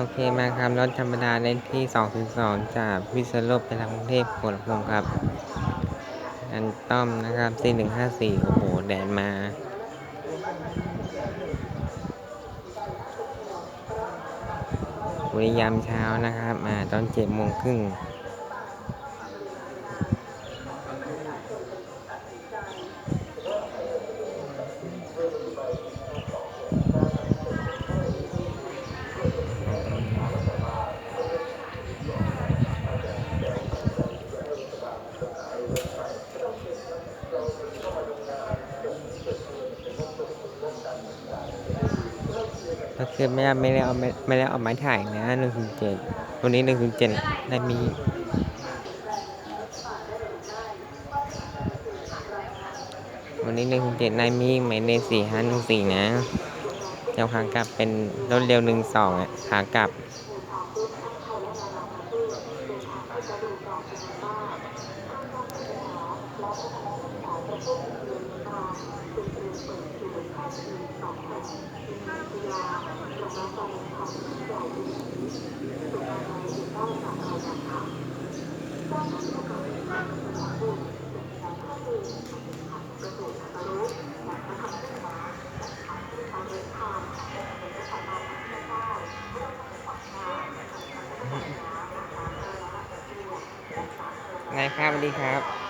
โอเคมาครับรถธรรมดาเลนที่ 202 จากวิษณุโลบไปทางกรุงเทพหัวลำโพงครับ อันต้อมนะครับ4154 โอ้โห แดดมาบริยามเช้านะครับ มาตอน7โมงครึ่ง ก็คือไม่ได้ไม่ได้เอาไม่ไม่ได้เอาไม้ถ่ายนะหนึ่งถึงเจ็ดตัวนี้หนึ่งถึงเจ็ดได้มีวันนี้หนึ่งถึงเจ็ดนายมีหมายเลขสี่ห้าหนึ่งสี่นะเจ้าขากลับเป็นรถเร็วหนึ่งสองอะขากลับ ไงครับสวัสดีครับ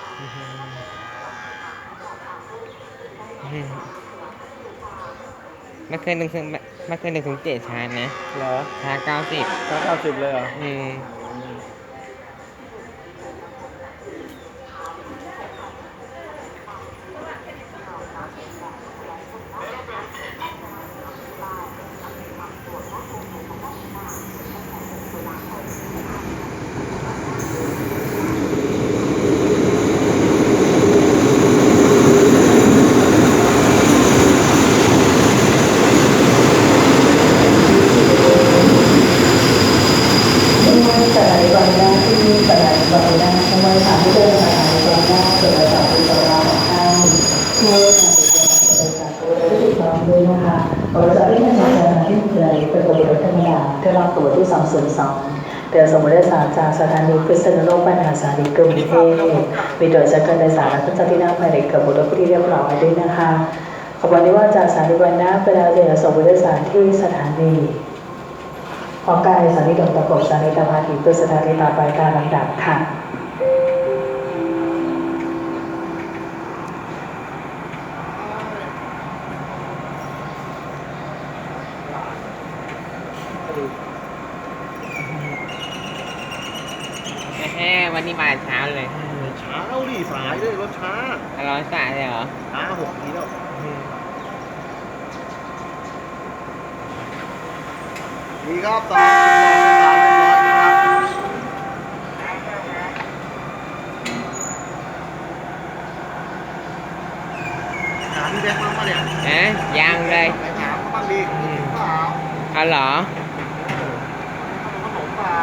ไม่เคยหนึ่งถึงไม่เคยหนึ่งถึงเจ็ดชานะเหรอชาเก้าสิบเก้าเก้าสิบเลยเหรออืม เดี๋ยวสมมติได้สารจากสถานีพิษณุโลกปัญหาสานีกรุงเทพมีโดยจัการโดสารและก็จัดที่นั่งภายในกับบุตรผู้ที่เรียบร้อยด้วยนะคะขบวนนี้ว่าจากสานีวันน้าไปแล้วเดี๋ยวสมมติได้สารที่สถานีพอมการสถานีดงตะกบสถานีตะพานอีเพื่อสถานีต่อไปตามลำดับค่ะ แฮ่วันนี้มาเช้าเลยเช้าดิสายเลยรถช้าร้อนสายเลยเหรอช้าหกทีแล้วดีครับตอนตอนเรียบร้อยนะครับถามพี่แบ๊กบ้างปะเนี่ยฮะยังเลยไปถามเขาบ้างดิเปล่าเอาเหรอ ขนมเปล่า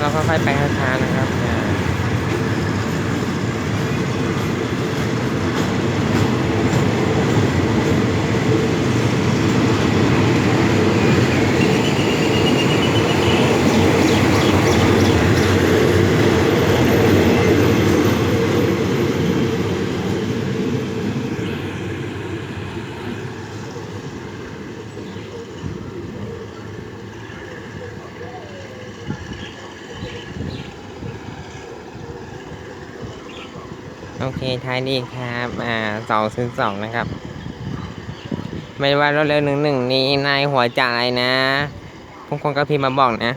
เราค่ อยๆไปช้าๆนะครับอ่า โอเคท้ายนี้ครับอ่าสองศูนย์สองนะครับ ไม่ว่ารถเร็วหนึ่งหนึ่งนี้นายหัวใจนะทุกคนก็พิมพ์มาบอกนะ